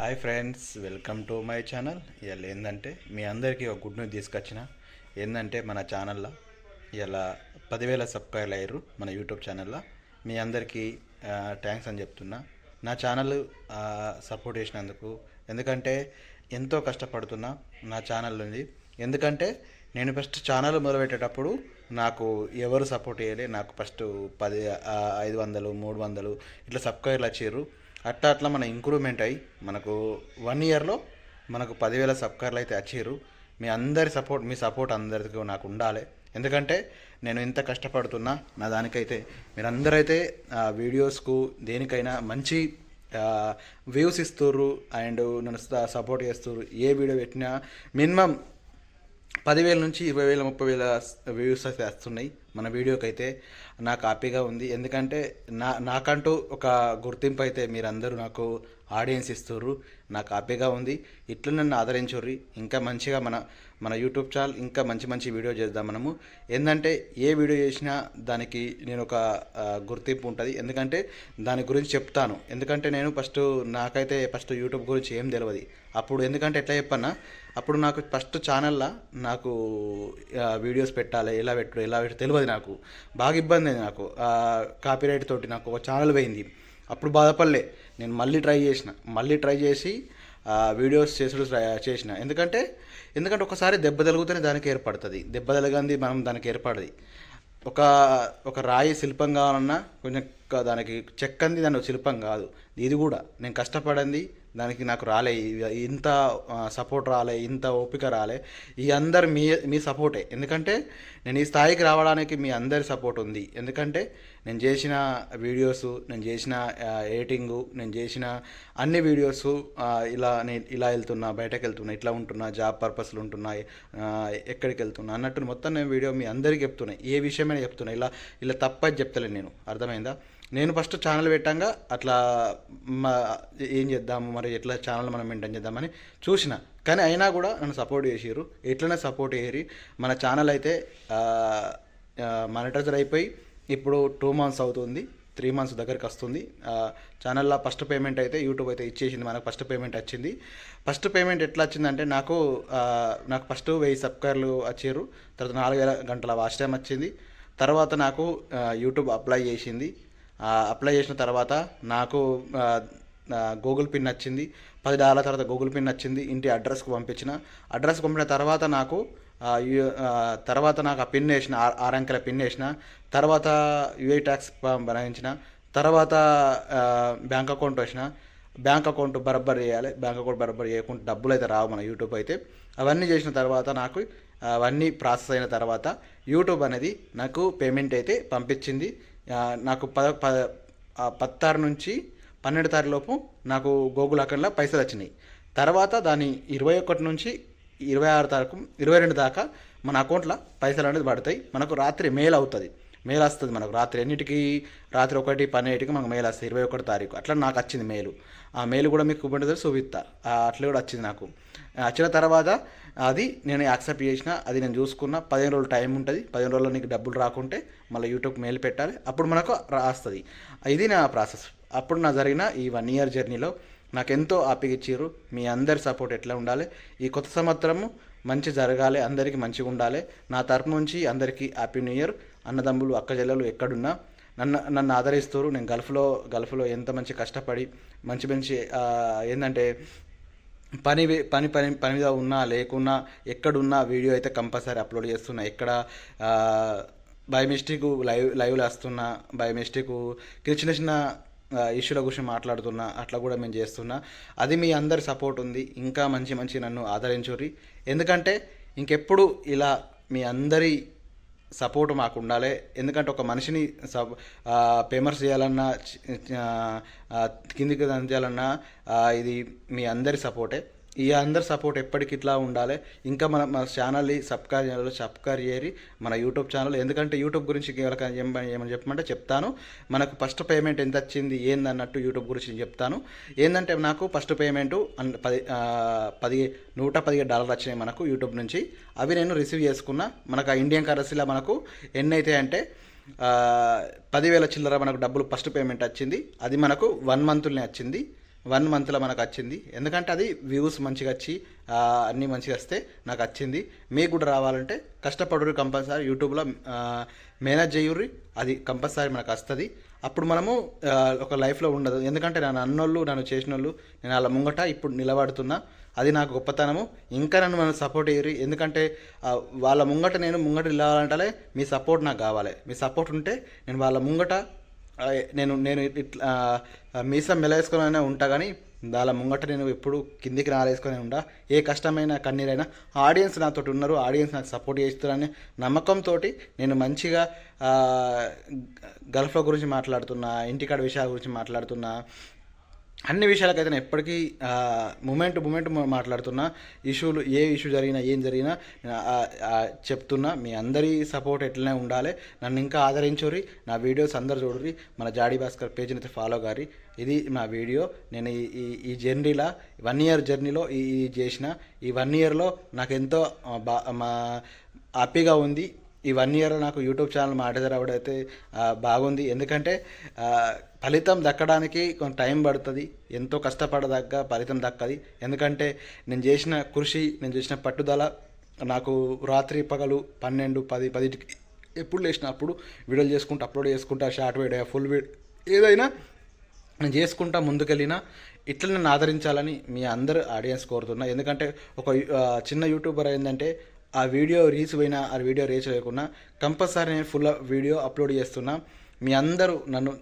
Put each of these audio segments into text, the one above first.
Hi friends welcome to my channel. ఇవాళ ఏంటంటే మీ అందరికీ ఒక గుడ్ న్యూస్ తీసుకొచ్చిన. ఏంటంటే మన ఛానల్లో ఇలా పదివేల సబ్స్క్రైబర్లు అయ్యారు మన యూట్యూబ్ ఛానల్లో. మీ అందరికీ థ్యాంక్స్ అని చెప్తున్నా. నా ఛానల్ సపోర్ట్ చేసినందుకు ఎందుకంటే ఎంతో కష్టపడుతున్నా నా ఛానల్ ఉంది ఎందుకంటే నేను ఫస్ట్ ఛానల్ మొదలుపెట్టేటప్పుడు నాకు ఎవరు సపోర్ట్ చేయలే. నాకు ఫస్ట్ పది ఐదు వందలు మూడు వందలు ఇట్లా సబ్స్క్రైబర్లు వచ్చారు. అట్లా అట్లా మన ఇంప్రూవ్మెంట్ అయ్యి మనకు వన్ ఇయర్లో మనకు పదివేల సబ్స్క్రైబర్లు అయితే వచ్చారు మీ అందరి సపోర్ట్ మీ సపోర్ట్ అందరికీ నాకు ఉండాలి. ఎందుకంటే నేను ఇంత కష్టపడుతున్నా నా దానికైతే మీరందరైతే ఆ, వీడియోస్కు దేనికైనా మంచి వ్యూస్ ఇస్తుర్రు అండ్ నన్ను సపోర్ట్ చేస్తుర్రు. ఏ వీడియో పెట్టినా మినిమం పదివేల నుంచి ఇరవై వేల ముప్పై వేల వ్యూస్ అయితే వస్తున్నాయి. మన వీడియోకి అయితే నాకు హ్యాపీగా ఉంది. ఎందుకంటే నా నాకంటూ ఒక గుర్తింపు అయితే మీరందరూ నాకు ఆడియన్స్ ఇస్తుర్రు. నాకు హ్యాపీగా ఉంది. ఇట్లా నన్ను ఆదరించుర్రి. ఇంకా మంచిగా మన మన యూట్యూబ్ ఛానల్ ఇంకా మంచి మంచి వీడియో చేద్దాం మనము. ఏంటంటే ఏ వీడియో చేసినా దానికి నేను ఒక గుర్తింపు ఉంటుంది. ఎందుకంటే దాని గురించి చెప్తాను. ఎందుకంటే నేను ఫస్ట్ నాకైతే ఫస్ట్ యూట్యూబ్ గురించి ఏం తెలియదు అప్పుడు ఎందుకంటే ఎట్లా చెప్పన్నా అప్పుడు నాకు ఫస్ట్ ఛానల్లో నాకు వీడియోస్ పెట్టాలి ఎలా పెట్టు ఎలా పెట్టు తెలియదు నాకు. బాగా ఇబ్బంది అయింది నాకు. కాపీరైట్ తోటి నాకు ఒక ఛానల్ పోయింది. అప్పుడు బాధపడలే. నేను మళ్ళీ ట్రై చేసిన. మళ్ళీ ట్రై చేసి వీడియోస్ చేసుడు చేసిన. ఎందుకంటే ఎందుకంటే ఒకసారి దెబ్బ తలుగుతూనే దానికి ఏర్పడుతుంది. దెబ్బ తలగంది మనం దానికి ఏర్పడది. ఒక ఒక రాయి శిల్పం కావాలన్నా కొంచెం దానికి చెక్కంది దాని శిల్పం కాదు. ఇది కూడా. నేను కష్టపడింది దానికి నాకు రాలే. ఇంత సపోర్ట్ రాలే ఇంత ఓపిక రాలే. ఈ అందరు మీ మీ సపోర్టే ఎందుకంటే నేను ఈ స్థాయికి రావడానికి మీ అందరి సపోర్ట్ ఉంది. ఎందుకంటే నేను చేసిన వీడియోస్ నేను చేసిన ఎడిటింగు నేను చేసిన అన్ని వీడియోస్ ఇలా నేను ఇలా వెళ్తున్నా బయటకు వెళ్తున్నా ఇట్లా ఉంటున్నా జాబ్ పర్పస్లు ఉంటున్నాయి ఎక్కడికి వెళ్తున్నా అన్నట్టు మొత్తం నేను వీడియో మీ అందరికీ చెప్తున్నాయి ఏ విషయమైనా చెప్తున్నాయి ఇలా ఇలా తప్పని చెప్తలేను నేను. అర్థమైందా? నేను ఫస్ట్ ఛానల్ పెట్టాక అట్లా మా ఏం చేద్దాము మరి ఎట్లా ఛానల్ మనం మెయింటైన్ చేద్దామని చూసిన. కానీ అయినా కూడా నన్ను సపోర్ట్ చేసిరు ఎట్లనే సపోర్ట్ చేయరు మన ఛానల్ అయితే మానిటైజర్ అయిపోయి ఇప్పుడు టూ మంత్స్ అవుతుంది. త్రీ మంత్స్ దగ్గరికి వస్తుంది. ఛానల్లో ఫస్ట్ పేమెంట్ అయితే యూట్యూబ్ అయితే ఇచ్చేసింది. మనకు ఫస్ట్ పేమెంట్ వచ్చింది. ఫస్ట్ పేమెంట్ ఎట్లా వచ్చిందంటే నాకు నాకు ఫస్ట్ వెయ్యి సబ్స్క్రైబర్లు వచ్చారు. తర్వాత నాలుగు వేల గంటల వాచ్ టైం వచ్చింది. తర్వాత నాకు యూట్యూబ్ అప్లై చేసింది. అప్లై చేసిన తర్వాత నాకు గూగుల్ పిన్ వచ్చింది పది డాలర్ల తర్వాత గూగుల్ పిన్ వచ్చింది ఇంటి అడ్రస్కి పంపించిన. అడ్రస్కి పంపిన తర్వాత నాకు తర్వాత నాకు ఆ పిన్ వేసిన ఆరు అంకెల పిన్ వేసిన. తర్వాత యూఐ ట్యాక్స్ బనాయించిన. తర్వాత బ్యాంక్ అకౌంట్ వచ్చిన బ్యాంక్ అకౌంట్ బరబ్బర్ చేయాలి. బ్యాంక్ అకౌంట్ బరబ్బర్ చేయకుండా డబ్బులు అయితే రావు మన యూట్యూబ్ అయితే. అవన్నీ చేసిన తర్వాత నాకు అవన్నీ ప్రాసెస్ అయిన తర్వాత యూట్యూబ్ అనేది నాకు పేమెంట్ అయితే పంపించింది. నాకు పద పద పత్తారు నుంచి పన్నెండు తారీఖు లోపు నాకు గూగుల్ అకౌంట్లో పైసలు వచ్చినాయి. తర్వాత దాని ఇరవై ఒకటి నుంచి ఇరవై ఆరు తారీఖు ఇరవై రెండు దాకా మన అకౌంట్లో పైసలు అనేది పడతాయి. మనకు రాత్రి మెయిల్ అవుతుంది. మెయిల్ వస్తుంది మనకు. రాత్రి ఎన్నిటికి? రాత్రి ఒకటి పన్నెండుకి మనకు మెయిల్ వస్తుంది ఇరవై ఒకటి తారీఖు. అట్లా నాకు వచ్చింది మెయిల్ ఆ మెయిల్ కూడా మీకు ఉంటుంది చూపిస్తా. అట్లా కూడా వచ్చింది నాకు. వచ్చిన తర్వాత అది నేను యాక్సెప్ట్ చేసిన అది నేను చూసుకున్న పదిహేను రోజులు టైం ఉంటుంది. పదిహేను రోజుల్లో నీకు డబ్బులు రాకుంటే మళ్ళీ యూట్యూబ్ మెయిల్ పెట్టాలి. అప్పుడు మనకు రాస్తుంది. ఇది నా ప్రాసెస్. అప్పుడు నా జరిగిన ఈ వన్ ఇయర్ జర్నీలో నాకు ఎంతో హ్యాపీగా మీ అందరి సపోర్ట్ ఎట్లా ఉండాలి? ఈ కొత్త సంవత్సరము మంచి జరగాలి. అందరికీ మంచిగా ఉండాలి. నా తరపు నుంచి అందరికీ హ్యాపీ న్యూ ఇయర్. అన్నదమ్ములు అక్క చెల్లెలు ఎక్కడున్నా నన్ను నన్ను ఆదరిస్తారు. నేను గల్ఫ్లో గల్ఫ్లో ఎంత మంచి కష్టపడి మంచి మంచి ఏంటంటే పని పని పని పని మీద ఉన్నా లేకున్నా ఎక్కడున్నా వీడియో అయితే కంపల్సరీ అప్లోడ్ చేస్తున్నా. ఎక్కడ బై మిస్టేక్ లైవ్ లైవ్లు వస్తున్నా బై మిస్టేక్ చిన్న చిన్న ఇష్యూల గురించి మాట్లాడుతున్నా అట్లా కూడా మేము చేస్తున్నా. అది మీ అందరి సపోర్ట్ ఉంది. ఇంకా మంచి మంచి నన్ను ఆదరించుర్రి ఎందుకంటే ఇంకెప్పుడు ఇలా మీ అందరి సపోర్ట్ మాకు ఉండాలి. ఎందుకంటే ఒక మనిషిని సబ్ ఫేమస్ చేయాలన్నా కిందికి దంచాలన్నా ఇది మీ అందరి సపోర్టే. ఈ అందరి సపోర్ట్ ఎప్పటికి ఇట్లా ఉండాలి. ఇంకా మన మన ఛానల్ని సబ్స్క్రైబ్ చేయాలి సబ్స్క్రైబ్ చేయరి మన యూట్యూబ్ ఛానల్ ఎందుకంటే యూట్యూబ్ గురించి ఎవరికి ఏమని చెప్పమంటే చెప్తాను. మనకు ఫస్ట్ పేమెంట్ ఎంత వచ్చింది ఏంది అన్నట్టు యూట్యూబ్ గురించి చెప్తాను. ఏంటంటే నాకు ఫస్ట్ పేమెంట్ పది పది నూట పదిహేడు డాలర్లు వచ్చినాయి మనకు యూట్యూబ్ నుంచి. అవి నేను రిసీవ్ చేసుకున్నా. మనకు ఆ ఇండియన్ కరెన్సీలో మనకు ఎన్ని అవుతాయి అంటే పదివేల చిల్లర మనకు డబ్బులు ఫస్ట్ పేమెంట్ వచ్చింది. అది మనకు వన్ మంత్లోనే వచ్చింది. వన్ మంత్లో మనకు వచ్చింది ఎందుకంటే అది వ్యూస్ మంచిగా వచ్చి అన్నీ మంచిగా వస్తే నాకు వచ్చింది మీకు కూడా రావాలంటే కష్టపడరు కంపల్సరీ యూట్యూబ్లో మేనేజ్ చేయుర్రి అది కంపల్సరీ మనకు వస్తుంది అప్పుడు మనము ఒక లైఫ్లో ఉండదు. ఎందుకంటే నన్ను అన్నోళ్ళు నన్ను చేసిన వాళ్ళు నేను అలా ముంగట ఇప్పుడు నిలబడుతున్నా. అది నాకు గొప్పతనము. ఇంకా నన్ను మనం సపోర్ట్ చేయరు ఎందుకంటే వాళ్ళ ముంగట నేను ముంగట నిలవాలంటే మీ సపోర్ట్ నాకు కావాలి. మీ సపోర్ట్ ఉంటే నేను వాళ్ళ ముంగట నేను నేను ఇట్లా మీసం మెలేసుకొని ఉంటా కానీ దాని ముంగట నేను ఎప్పుడు కిందికి రాలేసుకొని ఉండా. ఏ కష్టమైన కన్నీరైనా ఆడియన్స్ నాతో ఉన్నారు ఆడియన్స్ నాకు సపోర్ట్ చేస్తున్నారని నమ్మకంతో నేను మంచిగా ఆ, గల్ఫ్లో గురించి మాట్లాడుతున్నా ఇంటికాడ విషయాల గురించి మాట్లాడుతున్నా అన్ని విషయాలకైతే నేను ఎప్పటికీ మూమెంట్ మూమెంట్ మాట్లాడుతున్నా ఇష్యూలు ఏ ఇష్యూ జరిగినా ఏం జరిగినా నేను, చెప్తున్నా మీ అందరి సపోర్ట్ ఎట్లనే ఉండాలి నన్ను ఇంకా ఆదరించుర్రి నా వీడియోస్ అందరు చూడరి మన జాడీ భాస్కర్ పేజ్ని అయితే ఫాలో గారి ఇది నా వీడియో నేను ఈ ఈ ఈ జర్నీలో వన్ ఇయర్ జర్నీలో ఈ చేసిన ఈ వన్ ఇయర్లో నాకు ఎంతో బా మా హ్యాపీగా ఉంది ఈ వన్ ఇయర్ నాకు యూట్యూబ్ ఛానల్ మాటేదర్ అవ్వడం అయితే బాగుంది. ఎందుకంటే ఫలితం దక్కడానికి కొంత టైం పడుతుంది. ఎంతో కష్టపడదగ్గ ఫలితం దక్కది. ఎందుకంటే నేను చేసిన కృషి నేను చేసిన పట్టుదల నాకు రాత్రి పగలు పన్నెండు పది పదిటికి ఎప్పుడు లేచినప్పుడు వీడియోలు చేసుకుంటూ అప్లోడ్ చేసుకుంటా షార్ట్ వీడియో ఫుల్ వీడియో ఏదైనా నేను చేసుకుంటా ముందుకెళ్ళినా ఇట్లా నన్ను ఆదరించాలని మీ అందరు ఆడియన్స్ కోరుతున్నా. ఎందుకంటే ఒక చిన్న యూట్యూబర్ ఏంటంటే ఆ వీడియో రీచ్ పోయినా ఆ వీడియో రీచ్ లేకున్నా కంపల్సరీ నేను ఫుల్ వీడియో అప్లోడ్ చేస్తున్నా. మీ అందరూ నన్ను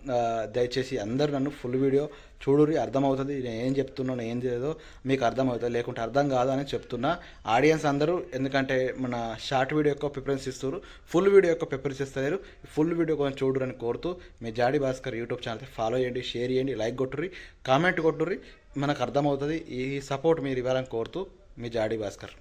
దయచేసి అందరూ నన్ను ఫుల్ వీడియో చూడురి అర్థమవుతుంది. నేను ఏం చెప్తున్నాను ఏం చేయదో మీకు అర్థమవుతుంది. లేకుంటే అర్థం కాదు అని చెప్తున్నా. ఆడియన్స్ అందరూ ఎందుకంటే మన షార్ట్ వీడియో యొక్క ప్రిఫరెన్స్ ఇస్తారు ఫుల్ వీడియో యొక్క ప్రిఫరెన్స్ ఇస్తారు ఫుల్ వీడియో కొంచెం చూడరని కోరుతూ మీ Jadi Bhaskar YouTube channel follow చేయండి షేర్ చేయండి లైక్ కొట్టుర్రి కామెంట్ కొట్టుర్రి. మనకు అర్థమవుతుంది. ఈ సపోర్ట్ మీరు ఇవ్వాలని కోరుతూ మీ జాడి భాస్కర్.